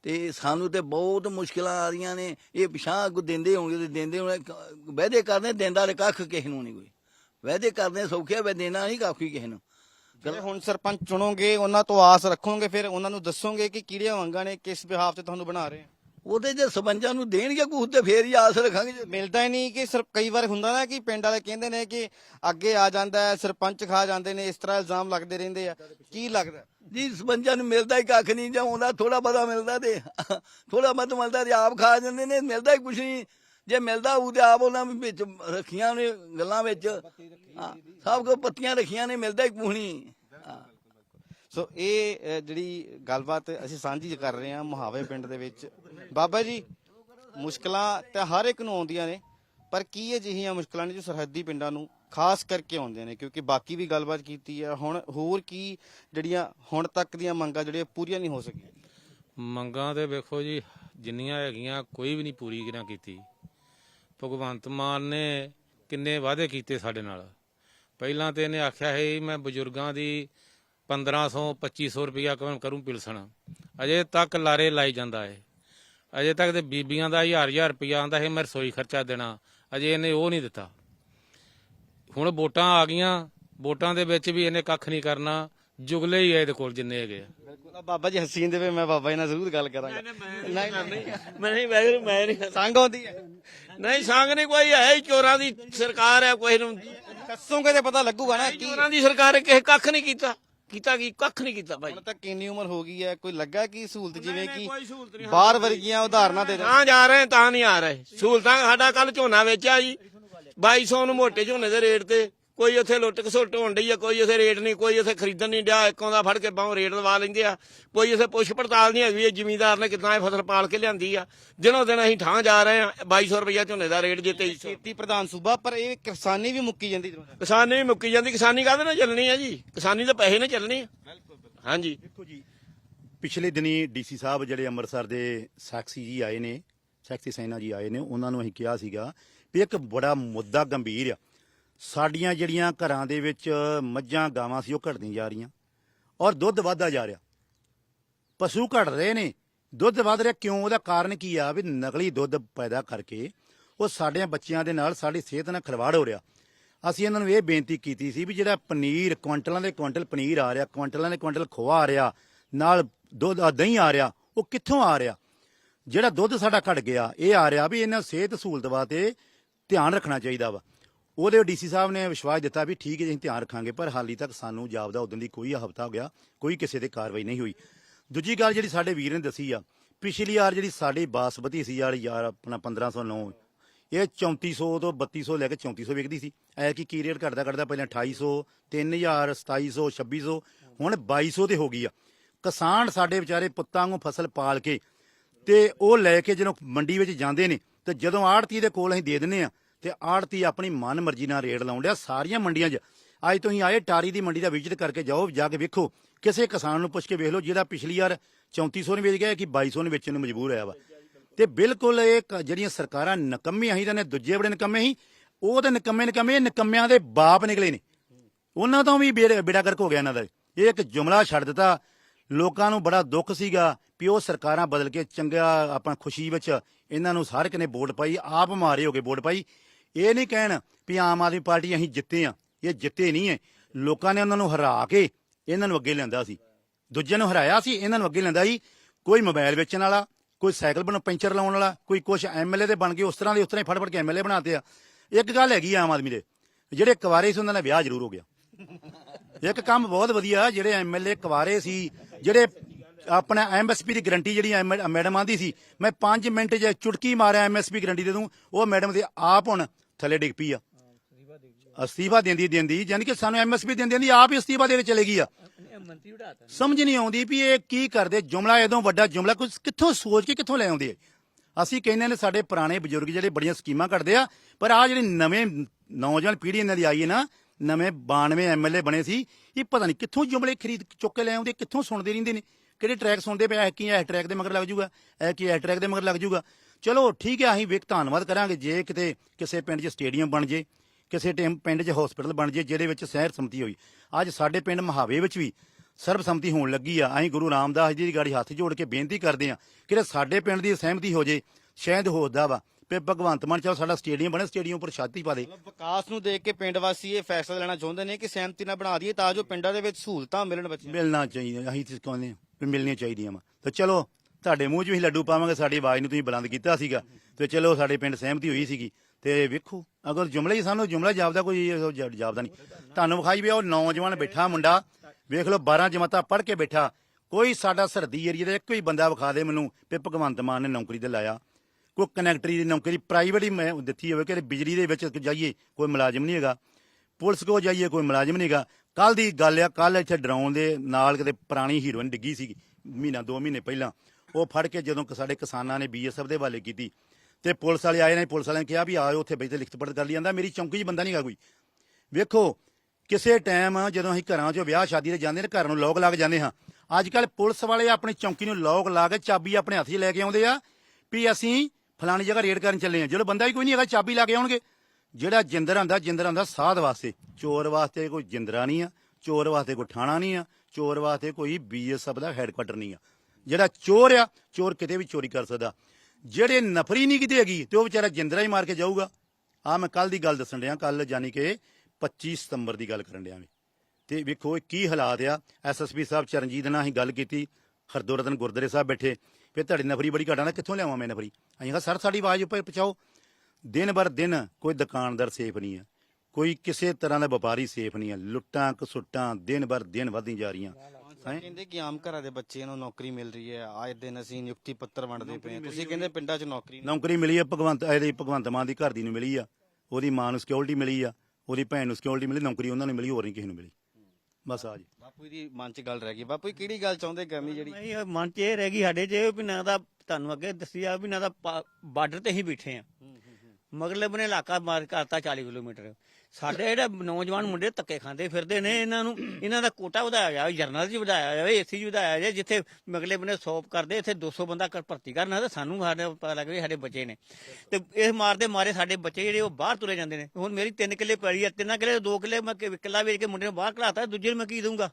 Speaker 4: ਤੇ ਸਾਨੂੰ ਤੇ ਬਹੁਤ ਮੁਸ਼ਕਲਾਂ ਆ ਰਹੀਆਂ ਨੇ। ਇਹ ਪਿਛਾਂ ਅੱਗੋਂ ਦਿੰਦੇ ਹੋਣਗੇ ਤੇ ਦਿੰਦੇ ਹੋਣੇ ਵਾਅਦੇ ਕਰਦੇ, ਦਿੰਦਾ ਤੇ ਕੱਖ ਕਿਸੇ ਨੂੰ ਨਹੀਂ ਕੋਈ। ਵਾਅਦੇ ਕਰਦੇ, ਸੌਖੇ ਵੇ ਦੇਣਾ ਨਹੀਂ ਕੱਖ ਵੀ ਕਿਸੇ ਨੂੰ।
Speaker 3: ਜਿਹੜੇ ਹੁਣ ਸਰਪੰਚ ਚੁਣੋਗੇ, ਉਹਨਾਂ ਤੋਂ ਆਸ ਰੱਖੋਗੇ, ਫਿਰ ਉਹਨਾਂ ਨੂੰ ਦੱਸੋਗੇ ਕਿ ਕਿਹੜੀਆਂ ਮੰਗਾਂ ਨੇ ਕਿਸ ਬਿਹਾਫ ਤੇ ਤੁਹਾਨੂੰ ਬਣਾ ਰਹੇ ਆ?
Speaker 4: ਉਹਦੇ ਜੇ ਸਬੰਜਾਂ ਨੂੰ ਦੇਣਗੇ ਕੁਝ ਤੇ ਫੇਰ ਹੀ ਆਸ ਰੱਖਾਂਗੇ
Speaker 3: ਮਿਲਦਾ ਹੀ ਨਹੀਂ ਕਿ ਸਰ ਕਈ ਵਾਰ ਹੁੰਦਾ ਨਾ ਕਿ ਪਿੰਡ ਵਾਲੇ ਕਹਿੰਦੇ ਨੇ ਕਿ ਅੱਗੇ ਆ ਜਾਂਦਾ ਹੈ ਸਰਪੰਚ ਖਾ ਜਾਂਦੇ ਨੇ ਇਸ ਤਰ੍ਹਾਂ ਇਲਜ਼ਾਮ ਲੱਗਦੇ ਰਹਿੰਦੇ ਆ। ਕੀ ਲੱਗਦਾ?
Speaker 4: ਜੀ ਸਬੰਜਾਂ ਨੂੰ ਮਿਲਦਾ ਹੀ ਕੱਖ ਨਹੀਂ ਜਾਂ ਆਉਂਦਾ ਥੋੜਾ ਬਹੁਤਾ ਮਿਲਦਾ ਤੇ <laughs> ਥੋੜਾ ਬਹੁਤ ਮਿਲਦਾ ਤੇ ਆਪ ਖਾ ਜਾਂਦੇ ਨੇ ਮਿਲਦਾ ਹੀ ਕੁਛ ਨਹੀਂ। ਜੇ ਮਿਲਦਾ ਉਹ ਤੇ ਆਪ ਉਹਨਾਂ ਵਿੱਚ ਰੱਖੀਆਂ ਨੇ ਗੱਲਾਂ ਵਿੱਚ। ਸਭ ਕੋ ਪੱਤੀਆਂ ਰੱਖੀਆਂ ਨੇ ਮਿਲਦਾ ਹੀ ਨਹੀਂ। ਹਾਂ।
Speaker 3: ਸੋ ਇਹ ਜਿਹੜੀ ਗੱਲਬਾਤ ਅਸੀਂ ਸਾਂਝੀ ਕਰ ਰਹੇ ਹਾਂ ਮੁਹਾਵੇ ਪਿੰਡ ਦੇ ਵਿੱਚ। ਬਾਬਾ ਜੀ, ਮੁਸ਼ਕਲਾਂ ਤਾਂ ਹਰ ਇੱਕ ਨੂੰ ਆਉਂਦੀਆਂ ਨੇ, ਪਰ ਕੀ ਅਜਿਹੀਆਂ ਮੁਸ਼ਕਲਾਂ ਨੇ ਜੋ ਸਰਹੱਦੀ ਪਿੰਡਾਂ ਨੂੰ ਖਾਸ ਕਰਕੇ ਆਉਂਦੇ ਨੇ? ਕਿਉਂਕਿ ਬਾਕੀ ਵੀ ਗੱਲਬਾਤ ਕੀਤੀ ਹੈ ਹੁਣ ਹੋਰ ਕੀ ਜਿਹੜੀਆਂ ਹੁਣ ਤੱਕ ਦੀਆਂ ਮੰਗਾਂ ਜਿਹੜੀਆਂ ਪੂਰੀਆਂ ਨਹੀਂ ਹੋ ਸਕੀਆਂ?
Speaker 5: ਮੰਗਾਂ ਤੇ ਵੇਖੋ ਜੀ, ਜਿੰਨੀਆਂ ਹੈਗੀਆਂ ਕੋਈ ਵੀ ਨਹੀਂ ਪੂਰੀ ਨਾ ਕੀਤੀ। ਭਗਵੰਤ ਮਾਨ ਨੇ ਕਿੰਨੇ ਵਾਅਦੇ ਕੀਤੇ ਸਾਡੇ ਨਾਲ। ਪਹਿਲਾਂ ਤੇ ਇਹਨੇ ਆਖਿਆ ਹੈ ਮੈਂ ਬਜ਼ੁਰਗਾਂ ਦੀ 1500 2500 ਰੁਪਇਆ ਕਮ ਕਰੂੰ ਪਿਲਸਣ। ਅਜੇ ਤੱਕ ਲਾਰੇ ਲਾਈ ਜਾਂਦਾ ਹੈ ਅਜੇ ਤੱਕ ਤੇ ਬੀਬੀਆਂ ਦਾ ਹਜ਼ਾਰ ਹਜ਼ਾਰ ਰੁਪਇਆ ਆਂਦਾ ਹੈ ਮੈਂ ਰਸੋਈ ਖਰਚਾ ਦੇਣਾ। ਅਜੇ ਇਹਨੇ ਉਹ ਨਹੀਂ ਦਿੱਤਾ। ਹੁਣ ਵੋਟਾਂ ਆ ਗਈਆਂ ਵੋਟਾਂ ਦੇ ਵਿੱਚ ਵੀ ਇਹਨੇ ਕੱਖ ਨਹੀਂ ਕਰਨਾ। ਜੁਗਲੇ ਹੀ ਆ ਇਹਦੇ ਕੋਲ ਜਿੰਨੇ ਹੈਗੇ ਆ।
Speaker 3: ਬਿਲਕੁਲ। ਆ ਬਾਬਾ ਜੀ ਹਸੀਨ ਦੇ ਵੇ ਮੈਂ ਬਾਬਾ ਜੀ ਨਾਲ ਜ਼ਰੂਰ ਗੱਲ ਕਰਾਂਗਾ। ਨਹੀਂ ਨਹੀਂ
Speaker 2: ਮੈਂ ਨਹੀਂ ਮੈਂ ਮੈਂ ਨਹੀਂ
Speaker 3: ਸੰਗ ਆਉਂਦੀ ਹੈ।
Speaker 2: ਨਹੀਂ ਸੰਗ ਨਹੀਂ ਕੋਈ ਹੈ ਹੀ ਚੋਰਾਂ ਦੀ ਸਰਕਾਰ ਹੈ ਕੋਈ ਨੂੰ
Speaker 3: ਦੱਸੋਗੇ ਤੇ ਪਤਾ ਲੱਗੂਗਾ ਨਾ ਕੀ
Speaker 2: ਚੋਰਾਂ ਦੀ ਸਰਕਾਰ ਹੈ, ਕਿਸੇ ਕੱਖ ਨਹੀਂ ਕੀਤਾ। ਕੀਤਾ ਕੀ ਕੱਖ ਨਹੀਂ ਕੀਤਾ ਭਾਈ
Speaker 3: ਹੁਣ ਤੱਕ ਕਿੰਨੀ ਉਮਰ ਹੋ ਗਈ ਹੈ ਕੋਈ ਲੱਗਾ ਕਿ ਸਹੂਲਤ ਜਿਵੇਂ ਕਿ
Speaker 2: ਕੋਈ ਸਹੂਲਤ ਨਹੀਂ।
Speaker 3: ਬਾਹਰ ਵਰਗੀਆਂ ਉਦਾਹਰਨਾਂ ਦੇ।
Speaker 2: ਤਾਂ ਜਾ ਰਹੇ ਤਾਂ ਨਹੀਂ ਆ ਰਹੇ ਸਹੂਲਤਾਂ ਸਾਡਾ ਕੱਲ ਝੋਨਾ ਵੇਚਿਆ ਜੀ 2200 ਨੂੰ ਮੋਟੇ ਝੋਨੇ ਦੇ ਰੇਟ ਤੇ ਕੋਈ ਉੱਥੇ ਲੁੱਟ ਖਸੁੱਟ ਹੋਣ ਡਈ ਆ ਕੋਈ ਉੱਥੇ ਰੇਟ ਨਹੀਂ ਕੋਈ ਉੱਥੇ ਖਰੀਦਣ ਨਹੀਂ ਡਿਆ ਇੱਕੋਂ ਦਾ ਫੜ ਕੇ ਬਾਹੋਂ ਰੇਟ ਲਵਾ ਲੈਂਦੇ ਆ। ਕੋਈ ਉੱਥੇ ਪੁੱਛ ਪੜਤਾਲ ਨਹੀਂ ਹੈਗੀ ਇਹ ਜ਼ਿਮੀਂਦਾਰ ਨੇ ਕਿਦਾਂ ਇਹ ਫਸਲ ਪਾਲ ਕੇ ਲਿਆਂਦੀ ਆ। ਦਿਨੋਂ ਦਿਨ ਅਸੀਂ ਠਾਂ ਜਾ ਰਹੇ ਆ 2200 ਰੁਪਇਆ ਝੋਨੇ ਦਾ ਰੇਟ ਜੇ 2300
Speaker 3: ਖੇਤੀ ਪ੍ਰਧਾਨ ਸੂਬਾ ਪਰ ਇਹ ਕਿਸਾਨੀ ਵੀ ਮੁੱਕੀ ਜਾਂਦੀ
Speaker 2: ਕਿਸਾਨੀ ਵੀ ਮੁੱਕੀ ਜਾਂਦੀ ਕਿਸਾਨੀ ਕਾਹਦੇ ਨਾਲ ਚੱਲਣੀ ਆ ਜੀ? ਕਿਸਾਨੀ ਤਾਂ ਪੈਸੇ ਨਾਲ ਚੱਲਣੀ ਆ। ਹਾਂਜੀ।
Speaker 1: ਦੇਖੋ ਜੀ ਪਿਛਲੇ ਦਿਨੀ ਡੀਸੀ ਸਾਹਿਬ ਜਿਹੜੇ ਅੰਮ੍ਰਿਤਸਰ ਦੇ ਸਾਕਸੀ ਜੀ ਆਏ ਨੇ ਸਾਕਸੀ ਸੈਨਾ ਜੀ ਆਏ ਨੇ ਉਹਨਾਂ ਨੂੰ ਅਸੀਂ ਕਿਹਾ ਸੀਗਾ ਵੀ ਇੱਕ ਬੜਾ ਮੁੱਦਾ ਗੰਭੀਰ ਆ। ਸਾਡੀਆਂ ਜਿਹੜੀਆਂ ਘਰਾਂ ਦੇ ਵਿੱਚ ਮੱਝਾਂ, ਗਾਵਾਂ ਸੀ, ਉਹ ਘਟਦੀਆਂ ਜਾ ਰਹੀਆਂ। ਔਰ ਦੁੱਧ ਵਧਦਾ ਜਾ ਰਿਹਾ। ਪਸ਼ੂ ਘਟ ਰਹੇ ਨੇ। ਦੁੱਧ ਵਧ ਰਿਹਾ ਕਿਉਂ? ਉਹਦਾ ਕਾਰਨ ਕੀ ਆ? ਵੀ ਨਕਲੀ ਦੁੱਧ ਪੈਦਾ ਕਰਕੇ ਉਹ ਸਾਡੇ ਬੱਚਿਆਂ ਦੇ ਨਾਲ ਸਾਡੀ ਸਿਹਤ ਨਾਲ ਖਿਲਵਾੜ ਹੋ ਰਿਹਾ। ਅਸੀਂ ਇਹਨਾਂ ਨੂੰ ਇਹ ਬੇਨਤੀ ਕੀਤੀ ਸੀ ਵੀ ਜਿਹੜਾ ਪਨੀਰ ਕੁਇੰਟਲਾਂ ਦੇ ਕੁਇੰਟਲ ਪਨੀਰ ਆ ਰਿਹਾ ਕੁਇੰਟਲਾਂ ਦੇ ਕੁਇੰਟਲ ਖੋਆ ਆ ਰਿਹਾ, ਨਾਲ ਦੁੱਧ ਦਹੀਂ ਆ ਰਿਹਾ, ਉਹ ਕਿੱਥੋਂ ਆ ਰਿਹਾ? ਜਿਹੜਾ ਦੁੱਧ ਸਾਡਾ ਘਟ ਗਿਆ, ਇਹ ਆ ਰਿਹਾ ਵੀ ਇਹਨਾਂ ਸਿਹਤ ਸਹੂਲਤ ਵਾਸਤੇ ਧਿਆਨ ਰੱਖਣਾ ਚਾਹੀਦਾ ਵਾ। ਉਹਦੇ ਡੀਸੀ ਸਾਹਿਬ ਨੇ ਵਿਸ਼ਵਾਸ ਦਿੱਤਾ ਵੀ ਠੀਕ ਹੈ ਜੀ, ਅਸੀਂ ਧਿਆਨ ਰੱਖਾਂਗੇ ਪਰ ਹਾਲੀ ਤੱਕ ਸਾਨੂੰ ਜਾਪਦਾ ਉਦੋਂ ਦੀ ਕੋਈ ਹਫਤਾ ਹੋ ਗਿਆ ਕੋਈ ਕਿਸੇ ਤੇ ਕਾਰਵਾਈ ਨਹੀਂ ਹੋਈ। ਦੂਜੀ ਗੱਲ ਜਿਹੜੀ ਸਾਡੇ ਵੀਰ ਨੇ ਦੱਸੀ ਆ ਪਿਛਲੀ ਵਾਰ ਜਿਹੜੀ ਸਾਡੀ ਬਾਸਮਤੀ ਸੀ ਯਾਰ ਯਾਰ ਆਪਣਾ 1509 ਇਹ 3400 ਤੋਂ 3200 ਲੈ ਕੇ 3400 ਵਿਕਦੀ ਸੀ। ਐ ਕਿ ਕੀ ਰੇਟ ਘਟਦਾ ਘਟਦਾ ਪਹਿਲਾਂ 2800 3000 2700 2600 ਹੁਣ 2200 ਤੇ ਹੋ ਗਈ ਆ। ਕਿਸਾਨ ਸਾਡੇ ਵਿਚਾਰੇ ਪੁੱਤਾਂ ਨੂੰ ਫਸਲ ਪਾਲ ਕੇ ਤੇ ਉਹ ਲੈ ਕੇ ਜਦੋਂ ਮੰਡੀ ਵਿੱਚ ਜਾਂਦੇ ਨੇ ਤੇ ਜਦੋਂ ਆੜਤੀ ਦੇ ਕੋਲ ਅਸੀਂ ਦੇ ਦਿੰਨੇ ਆ ਤੇ ਆੜਤੀ ਆਪਣੀ ਮਨ ਮਰਜ਼ੀ ਨਾਲ ਰੇਟ ਲਾਉਣ ਡਿਆ ਸਾਰੀਆਂ ਮੰਡੀਆਂ 'ਚ। ਅੱਜ ਤੁਸੀਂ ਆਏ ਟਾਰੀ ਦੀ ਮੰਡੀ ਦਾ ਵਿਜ਼ਿਟ ਕਰਕੇ ਜਾਓ, ਜਾ ਕੇ ਵੇਖੋ। ਕਿਸੇ ਕਿਸਾਨ ਨੂੰ ਪੁੱਛ ਕੇ ਵੇਖ ਲਓ, ਜਿਹਦਾ ਪਿਛਲੀ ਵਾਰ 3400 ਨੂੰ ਵੇਚ ਗਿਆ ਕਿ 2200 ਨੇ ਵੇਚਣ ਨੂੰ ਮਜਬੂਰ ਹੋਇਆ ਵਾ। ਤੇ ਬਿਲਕੁਲ ਇਹ ਕ- ਜਿਹੜੀਆਂ ਸਰਕਾਰਾਂ ਨਕੰਮੀਆਂ ਸੀ ਤਾਂ ਨੇ ਦੂਜੇ ਬੜੇ ਨਕੰਮੇ ਸੀ, ਉਹ ਤਾਂ ਨਕੰਮੇ ਨਕੰਮੇ, ਇਹ ਨਕੰਮਿਆਂ ਦੇ ਬਾਪ ਨਿਕਲੇ ਨੇ। ਉਹਨਾਂ ਤੋਂ ਵੀ ਬੇੜਾ ਬੇੜਾ ਕਰਕੇ ਹੋ ਗਿਆ ਇਹਨਾਂ ਦਾ। ਇਹ ਇੱਕ ਜੁਮਲਾ ਛੱਡ ਦਿੱਤਾ। ਲੋਕਾਂ ਨੂੰ ਬੜਾ ਦੁੱਖ ਸੀਗਾ ਵੀ ਉਹ ਸਰਕਾਰਾਂ ਬਦਲ ਕੇ ਚੰਗਾ, ਆਪਣਾ ਖੁਸ਼ੀ ਵਿੱਚ ਇਹਨਾਂ ਨੂੰ ਹਰ ਇੱਕ ਨੇ ਵੋਟ ਪਾਈ, ਆਪ ਮਾਰੇ ਹੋ ਕੇ ਵੋਟ ਪਾਈ। ਇਹ ਨਹੀਂ ਕਹਿਣ ਵੀ ਆਮ ਆਦਮੀ ਪਾਰਟੀ ਅਸੀਂ ਜਿੱਤੇ ਆ। ਇਹ ਜਿੱਤੇ ਨਹੀਂ ਹੈ ਲੋਕਾਂ ਨੇ ਉਹਨਾਂ ਨੂੰ ਹਰਾ ਕੇ ਇਹਨਾਂ ਨੂੰ ਅੱਗੇ ਲਿਆਂਦਾ ਸੀ। ਦੂਜਿਆਂ ਨੂੰ ਹਰਾਇਆ ਸੀ, ਇਹਨਾਂ ਨੂੰ ਅੱਗੇ ਲਿਆਂਦਾ ਸੀ। ਕੋਈ ਮੋਬਾਈਲ ਵੇਚਣ ਵਾਲਾ, ਕੋਈ ਸਾਈਕਲ ਬਣ ਪੈਂਚਰ ਲਾਉਣ ਵਾਲਾ, ਕੋਈ ਕੁਛ ਐਮਐਲਏ ਦੇ ਬਣ ਕੇ ਉਸ ਤਰ੍ਹਾਂ ਦੇ, ਉਸ ਤਰ੍ਹਾਂ ਹੀ ਫੜ ਫੜ ਕੇ ਐਮਐਲਏ ਬਣਾਤੇ ਆ। ਇੱਕ ਗੱਲ ਹੈਗੀ ਆਮ ਆਦਮੀ ਦੇ, ਜਿਹੜੇ ਕੁਵਾਰੇ ਸੀ ਉਹਨਾਂ ਦਾ ਵਿਆਹ ਜ਼ਰੂਰ ਹੋ ਗਿਆ। ਇੱਕ ਕੰਮ ਬਹੁਤ ਵਧੀਆ, ਜਿਹੜੇ ਐਮਐਲਏ ਕੁਵਾਰੇ ਸੀ, ਜਿਹੜੇ ਆਪਣਾ ਐਮਐਸਪੀ ਦੀ ਗਰੰਟੀ ਜਿਹੜੀ ਮੈਡਮ ਆਂਦੀ ਸੀ, ਮੈਂ 5 ਮਿੰਟ 'ਚ ਚੁਟਕੀ ਮਾਰਿਆ ਐਮਐਸਪੀ ਗਰੰਟੀ ਦੇ ਦੂੰ ਉਹ ਮੈਡਮ ਦੇ ਆਪ ਹੁਣ ਥੱਲੇ ਡਿੱਗ ਪਈ ਆ। ਅਸਤੀਫਾ ਦਿੰਦੀ ਦਿੰਦੀ ਯਾਨੀ ਕਿ ਸਾਨੂੰ ਐਮਐਸਪੀ ਦਿੰਦੀ ਦਿੰਦੀ ਆਪ ਹੀ ਅਸਤੀਫਾ ਦੇ ਵਿੱਚ ਚਲੇ ਗਈ ਆ। ਸਮਝ ਨਹੀਂ ਆਉਂਦੀ ਵੀ ਇਹ ਕੀ ਕਰਦੇ, ਜੁਮਲਾ ਇਦੋਂ ਵੱਡਾ ਜੁਮਲਾ ਕੁਝ ਕਿੱਥੋਂ ਸੋਚ ਕੇ ਕਿੱਥੋਂ ਲੈ ਆਉਂਦੇ ਆ ਅਸੀਂ ਕਹਿੰਦੇ ਨੇ ਸਾਡੇ ਪੁਰਾਣੇ ਬਜ਼ੁਰਗ ਜਿਹੜੇ ਬੜੀਆਂ ਸਕੀਮਾਂ ਕੱਢਦੇ ਆ, ਪਰ ਆ ਜਿਹੜੀ ਨਵੇਂ ਨੌਜਵਾਨ ਪੀੜ੍ਹੀ ਇਹਨਾਂ ਦੀ ਆਈ ਹੈ ਨਾ, ਨਵੇਂ 92 ਐਮਐਲਏ ਬਣੇ ਸੀ, ਇਹ ਪਤਾ ਨਹੀਂ ਕਿੱਥੋਂ ਜੁਮਲੇ ਖਰੀਦ ਚੁੱਕ ਕੇ ਲੈ ਆਉਂਦੇ, ਕਿੱਥੋਂ ਸੁਣਦੇ ਰਹਿੰਦੇ ਨੇ। ਕਿਹੜੇ ਟਰੈਕ ਸੁਣਦੇ ਪਿਆ ਇਹ ਕੀ ਇਹ ਟਰੈਕ ਦੇ ਮਗਰ ਲੱਗ ਜਾਊਗਾ ਇਹ ਕੀ ਇਹ ਟਰੈਕ ਦੇ ਮਗਰ ਲੱਗ ਜਾਊਗਾ ਚਲੋ ਠੀਕ ਹੈ ਅਸੀਂ ਵੇਖ ਧੰਨਵਾਦ ਕਰਾਂਗੇ ਜੇ ਕਿਤੇ ਕਿਸੇ ਪਿੰਡ 'ਚ ਸਟੇਡੀਅਮ ਬਣ ਜੇ ਕਿਸੇ ਟਾਈਮ ਪਿੰਡ 'ਚ ਹਸਪੀਟਲ ਬਣ ਜੇ ਜਿਹਦੇ ਵਿੱਚ ਸਹਿਰ ਸੰਮਤੀ ਹੋਈ। ਅੱਜ ਸਾਡੇ ਪਿੰਡ ਮਹਾਵੇ ਵਿੱਚ ਵੀ ਸਰਬਸੰਮਤੀ ਹੋਣ ਲੱਗੀ ਆ। ਅਸੀਂ ਗੁਰੂ ਰਾਮਦਾਸ ਜੀ ਦੀ ਗਾੜੀ ਹੱਥ ਜੋੜ ਕੇ ਬੇਨਤੀ ਕਰਦੇ ਆ ਕਿ ਸਾਡੇ ਪਿੰਡ ਦੀ ਸਹਿਮਤੀ ਹੋ ਜੇ ਸ਼ਾਇਦ ਹੋਦਾ ਵਾ ਤੇ ਭਗਵੰਤ ਮਾਨ ਚਾਹੋ ਸਾਡਾ ਸਟੇਡੀਅਮ ਬਣੇ ਸਟੇਡੀਅਮ ਉੱਪਰ ਛਾਤੀ ਪਾ ਦੇ।
Speaker 3: ਵਿਕਾਸ ਨੂੰ ਦੇਖ ਕੇ ਪਿੰਡ ਵਾਸੀ ਇਹ ਫੈਸਲਾ ਲੈਣਾ ਚਾਹੁੰਦੇ ਨੇ ਕਿ ਸਹਿਮਤੀ ਨਾਲ ਬਣਾ ਦਈਏ ਤਾਂ ਜੋ ਪਿੰਡਾਂ ਦੇ ਵਿੱਚ ਸਹੂਲਤਾਂ ਮਿਲਣ ਬੱਚਿਆਂ।
Speaker 1: ਮਿਲਣਾ ਚਾਹੀਦਾ ਅਸੀਂ ਕਹਿੰਦੇ ਆ ਵੀ ਮਿਲਣੀਆਂ ਚਾਹੀਦੀਆਂ ਵਾ। ਤੇ ਚਲੋ, ਤੁਹਾਡੇ ਮੂੰਹ 'ਚ ਵੀ ਲੱਡੂ ਪਾਵਾਂਗੇ, ਸਾਡੀ ਆਵਾਜ਼ ਨੂੰ ਤੁਸੀਂ ਬੁਲੰਦ ਕੀਤਾ ਸੀਗਾ। ਤੇ ਚਲੋ, ਸਾਡੇ ਪਿੰਡ ਸਹਿਮਤੀ ਹੋਈ ਸੀਗੀ। ਤੇ ਵੇਖੋ, ਅਗਰ ਜੁਮਲੇ ਹੀ ਸਾਨੂੰ ਜੁਮਲਾ ਜਾਪਦਾ, ਕੋਈ ਜਾਪਦਾ ਨਹੀਂ। ਤੁਹਾਨੂੰ ਵਿਖਾਈ ਵੀ ਉਹ ਨੌਜਵਾਨ ਬੈਠਾ ਮੁੰਡਾ। ਵੇਖ ਲਓ 12 ਜਮਾਤਾਂ ਪੜ੍ਹ ਕੇ ਬੈਠਾ। ਕੋਈ ਸਾਡਾ ਸਰਦੀ ਏਰੀਆ ਦਾ ਇੱਕ ਵੀ ਬੰਦਾ ਵਿਖਾ ਦੇ ਮੈਨੂੰ ਵੀ ਭਗਵੰਤ ਮਾਨ ਨੇ ਨੌਕਰੀ ਤੇ ਲਾਇਆ। ਕੋਈ ਕਨੈਕਟਰੀ ਦੀ ਨੌਕਰੀ, ਪ੍ਰਾਈਵੇਟ ਹੀ ਮੈਂ ਦਿੱਤੀ ਹੋਵੇ ਕਿ ਬਿਜਲੀ ਦੇ ਵਿੱਚ ਜਾਈਏ, ਕੋਈ ਮੁਲਾਜ਼ਮ ਨਹੀਂ ਹੈਗਾ। ਪੁਲਿਸ ਕੋ ਜਾਈਏ, ਕੋਈ ਮੁਲਾਜ਼ਮ ਨਹੀਂ ਹੈਗਾ। ਕੱਲ ਦੀ ਗੱਲ ਆ ਕੱਲ ਇੱਥੇ ਡਰਾਉਣ ਦੇ ਨਾਲ ਕਿਤੇ ਪੁਰਾਣੀ ਹੀਰੋਇਨ ਡਿੱਗੀ ਸੀ ਮਹੀਨਾ, ਦੋ ਮਹੀਨੇ ਪਹਿਲਾਂ। ਉਹ ਫੜ ਕੇ ਜਦੋਂ ਸਾਡੇ ਕਿਸਾਨਾਂ ਨੇ ਬੀਐਸਐਫ ਦੇ ਹਵਾਲੇ ਕੀਤੀ ਤੇ ਪੁਲਿਸ ਵਾਲੇ ਆਏ ਨੇ, ਪੁਲਿਸ ਵਾਲਿਆਂ ਨੇ ਕਿਹਾ ਵੀ ਆਓ ਉੱਥੇ ਬੈਠੇ ਲਿਖਤ ਪੜਤ ਕਰ ਲਈ ਜਾਂਦਾ, ਮੇਰੀ ਚੌਂਕੀ 'ਚ ਬੰਦਾ ਨਹੀਂਗਾ ਕੋਈ। ਵੇਖੋ, ਕਿਸੇ ਟਾਈਮ ਜਦੋਂ ਅਸੀਂ ਘਰਾਂ 'ਚੋਂ ਵਿਆਹ ਸ਼ਾਦੀ ਤੇ ਜਾਂਦੇ ਨੇ, ਘਰ ਨੂੰ ਲੋਕ ਲਾ ਕੇ ਜਾਂਦੇ ਹਾਂ। ਅੱਜ ਕੱਲ ਪੁਲਿਸ ਵਾਲੇ ਆਪਣੀ ਚੌਂਕੀ ਨੂੰ ਲੋਕ ਲਾ ਕੇ ਚਾਬੀ ਆਪਣੇ ਹੱਥ 'ਚ ਲੈ ਕੇ ਆਉਂਦੇ ਆ ਵੀ ਅਸੀਂ ਫਲਾਣੀ ਜਗ੍ਹਾ ਰੇਡ ਕਰਨ ਚੱਲੇ ਆ ਜਦੋਂ ਬੰਦਾ ਹੀ ਕੋਈ ਨਹੀਂ ਹੈਗਾ, ਚਾਬੀ ਲਾ ਕੇ ਆਉਣਗੇ। ਜਿਹੜਾ ਜਿੰਦਰ ਆਂਦਾ ਜਿੰਦਰ ਆਂਦਾ ਸਾਧ ਵਾਸਤੇ। ਚੋਰ ਵਾਸਤੇ ਕੋਈ ਜਿੰਦਰਾ ਨਹੀਂ ਆ, ਚੋਰ ਵਾਸਤੇ ਕੋਈ ਠਾਣਾ ਨਹੀਂ ਆ, ਚੋਰ ਵਾਸਤੇ ਕੋਈ ਬੀਐਸਐਫ ਦਾ ਹੈੱਡਕੁਆਟਰ ਨਹੀਂ ਆ। ਜਿਹੜਾ ਚੋਰ ਆ, ਚੋਰ ਕਿਤੇ ਵੀ ਚੋਰੀ ਕਰ ਸਕਦਾ। ਜਿਹੜੇ ਨਫਰੀ ਨਹੀਂ ਕਿਤੇ ਹੈਗੀ, ਤੇ ਉਹ ਵਿਚਾਰਾ ਜਿੰਦਰਾ ਹੀ ਮਾਰ ਕੇ ਜਾਊਗਾ। ਆ ਮੈਂ ਕੱਲ ਦੀ ਗੱਲ ਦੱਸਣ ਡਿਆ ਕੱਲ ਯਾਨੀ ਕਿ 25 ਸਤੰਬਰ ਦੀ ਗੱਲ ਕਰਨ ਡਿਆ ਮੈਂ। ਤੇ ਵੇਖੋ ਇਹ ਕੀ ਹਾਲਾਤ ਆ। ਐਸਐਸਪੀ ਸਾਹਿਬ ਚਰਨਜੀਤ ਨਾਲ ਅਸੀਂ ਗੱਲ ਕੀਤੀ ਹਰਦੋ ਰਤਨ ਗੁਰਦੁਆਰੇ ਸਾਹਿਬ ਬੈਠੇ। ਫਿਰ ਤੁਹਾਡੀ ਨਫਰੀ ਬੜੀ ਘਟਾ ਨਾ, ਕਿੱਥੋਂ ਲਿਆਵਾਂ ਮੈਂ ਨਫਰੀ? ਅਸੀਂ ਕਿਹਾ, ਸਰ, ਸਾਡੀ ਆਵਾਜ਼ ਉੱਪਰ ਪਹੁੰਚਾਓ। ਦਿਨ ਬਰ ਦਿਨ ਕੋਈ ਦੁਕਾਨਦਾਰ ਸੇਫ ਨਹੀਂ ਆ ਕੋਈ ਕਿਸੇ ਤਰ੍ਹਾਂ ਦਾ ਵਪਾਰੀ ਸੇਫ ਨਹੀਂ ਆ ਲੁੱਟਾਂ ਕਸੁੱਟਾਂ ਦਿਨ ਬਰ ਦਿਨ ਵਧਦੀ ਜਾ ਰਹੀਆਂ। ਹੈਂ?
Speaker 3: ਕਹਿੰਦੇ ਕਿ ਆਮ ਘਰਾਂ ਦੇ ਬੱਚਿਆਂ ਨੂੰ ਨੌਕਰੀ ਮਿਲ ਰਹੀ ਹੈ। ਆਏ ਦਿਨ ਅਸੀਂ ਨਿਯੁਕਤੀ ਪੱਤਰ ਵੰਡਦੇ ਪਏ ਹਾਂ। ਤੁਸੀਂ ਕਹਿੰਦੇ ਪਿੰਡਾਂ 'ਚ ਨੌਕਰੀ ਨਹੀਂ।
Speaker 1: ਨੌਕਰੀ ਮਿਲੀ ਆ ਭਗਵੰਤ ਇਹਦੀ ਭਗਵੰਤ ਮਾਨ ਦੀ ਘਰ ਦੀ ਨੂੰ ਮਿਲੀ ਆ। ਉਹਦੀ ਮਾਂ ਨੂੰ ਸਿਕਿਉਰਿਟੀ ਮਿਲੀ ਆ। ਉਹਦੀ ਭੈਣ ਨੂੰ ਸਿਕਿਉਰਿਟੀ ਮਿਲੀ ਨੌਕਰੀ ਉਹਨਾਂ ਨੂੰ ਮਿਲੀ ਹੋਰ ਨਹੀਂ ਕਿਸੇ ਨੂੰ ਮਿਲੀ। ਬਸ ਆ ਜੀ।
Speaker 3: ਬਾਪੂ ਜੀ ਦੀ ਮਨ 'ਚ ਗੱਲ ਰਹਿ ਗਈ। ਬਾਪੂ ਜੀ ਕਿਹੜੀ ਗੱਲ ਚਾਹੁੰਦੇ ਕਮੀ ਜਿਹੜੀ?
Speaker 2: ਨਹੀਂ ਇਹ ਮਨ 'ਚ ਇਹ ਰਹਿ ਗਈ ਸਾਡੇ 'ਚ ਵੀ ਨਾ ਦਾ ਤੁਹਾਨੂੰ ਅੱਗੇ ਦੱਸਿਆ ਵੀ ਨਾ ਦਾ ਬਾਰਡਰ ਤੇ ਹੀ ਬੈਠੇ ਆ। ਮਗਰਲੇ ਬਨੇ ਇਲਾਕਾ ਮਾਰ ਕਰਤਾ 40 ਕਿਲੋਮੀਟਰ। ਸਾਡੇ ਜਿਹੜੇ ਨੌਜਵਾਨ ਮੁੰਡੇ ਧੱਕੇ ਖਾਂਦੇ ਫਿਰਦੇ ਨੇ, ਇਹਨਾਂ ਨੂੰ, ਇਹਨਾਂ ਦਾ ਕੋਟਾ ਵਧਾਇਆ ਜਾਵੇ, ਜਰਨਲ ਜੀ ਵਧਾਇਆ ਜਾਵੇ, ਏਸੀ ਜੀ ਵਧਾਇਆ ਜਾਵੇ, ਜਿੱਥੇ ਮਗਲੇ ਬਨੇ ਸੌਪ ਕਰਦੇ, ਇੱਥੇ 200 ਬੰਦਾ ਭਰਤੀ ਕਰਨਾ, ਤੇ ਸਾਨੂੰ ਸਾਡੇ ਪਤਾ ਲੱਗ ਵੀ ਸਾਡੇ ਬੱਚੇ ਨੇ। ਤੇ ਇਹ ਮਾਰਦੇ ਮਾਰੇ ਸਾਡੇ ਬੱਚੇ ਜਿਹੜੇ, ਉਹ ਬਾਹਰ ਤੁਰੇ ਜਾਂਦੇ ਨੇ। ਹੁਣ ਮੇਰੀ 3 ਕਿੱਲੇ ਪੈਲੀ ਆ, ਤਿੰਨਾਂ ਕਿੱਲੇ, ਦੋ ਕਿੱਲੇ ਮੈਂ ਕਿੱਲਾ ਵੇਚ ਕੇ ਮੁੰਡੇ ਨੂੰ ਬਾਹਰ ਘਲਾਤਾ ਦੂਜੇ ਨੂੰ ਮੈਂ ਕੀ ਦਊਂਗਾ?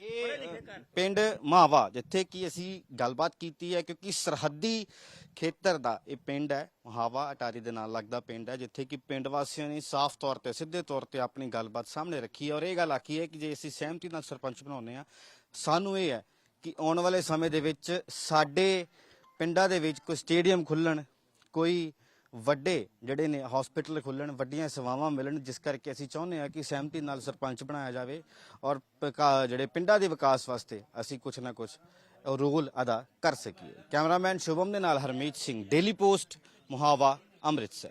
Speaker 3: ਇਹ ਪਿੰਡ ਮਾਵਾ, ਜਿੱਥੇ ਕਿ ਅਸੀਂ ਗੱਲਬਾਤ ਕੀਤੀ ਹੈ, ਕਿਉਂਕਿ ਸਰਹੱਦੀ ਖੇਤਰ ਦਾ ਇਹ ਪਿੰਡ ਹੈ ਮਹਾਵਾ ਅਟਾਰੀ ਦੇ ਨਾਲ ਲੱਗਦਾ ਪਿੰਡ ਹੈ, ਜਿੱਥੇ ਕਿ ਪਿੰਡ ਵਾਸੀਆਂ ਨੇ ਸਾਫ਼ ਤੌਰ ਤੇ, ਸਿੱਧੇ ਤੌਰ ਤੇ ਆਪਣੀ ਗੱਲਬਾਤ ਸਾਹਮਣੇ ਰੱਖੀ ਹੈ ਔਰ ਇਹ ਗੱਲ ਆਖੀ ਹੈ ਕਿ ਜੇ ਅਸੀਂ ਸਹਿਮਤੀ ਨਾਲ ਸਰਪੰਚ ਬਣਾਉਂਦੇ ਆ ਸਾਨੂੰ ਇਹ ਹੈ ਕਿ ਆਉਣ ਵਾਲੇ ਸਮੇਂ ਦੇ ਵਿੱਚ ਸਾਡੇ ਪਿੰਡਾਂ ਦੇ ਵਿੱਚ ਕੋਈ ਸਟੇਡੀਅਮ ਖੁੱਲਣ ਕੋਈ ਵੱਡੇ ਜਿਹੜੇ ਨੇ ਹਸਪੀਟਲ ਖੁੱਲਣ ਵੱਡੀਆਂ ਸੇਵਾਵਾਂ ਮਿਲਣ, ਜਿਸ ਕਰਕੇ ਅਸੀਂ ਚਾਹੁੰਦੇ ਹਾਂ ਕਿ ਸਹਿਮਤੀ ਨਾਲ ਸਰਪੰਚ ਬਣਾਇਆ ਜਾਵੇ ਔਰ ਪਕਾ ਜਿਹੜੇ ਪਿੰਡਾਂ ਦੇ ਵਿਕਾਸ ਵਾਸਤੇ ਅਸੀਂ ਕੁਝ ਨਾ ਕੁਝ ਰੋਲ ਅਦਾ ਕਰ ਸਕੀਏ। ਕੈਮਰਾਮੈਨ ਸ਼ੁਭਮ ਦੇ ਨਾਲ ਹਰਮੀਤ ਸਿੰਘ ਡੇਲੀ ਪੋਸਟ ਮੁਹਾਵਾ ਅੰਮ੍ਰਿਤਸਰ।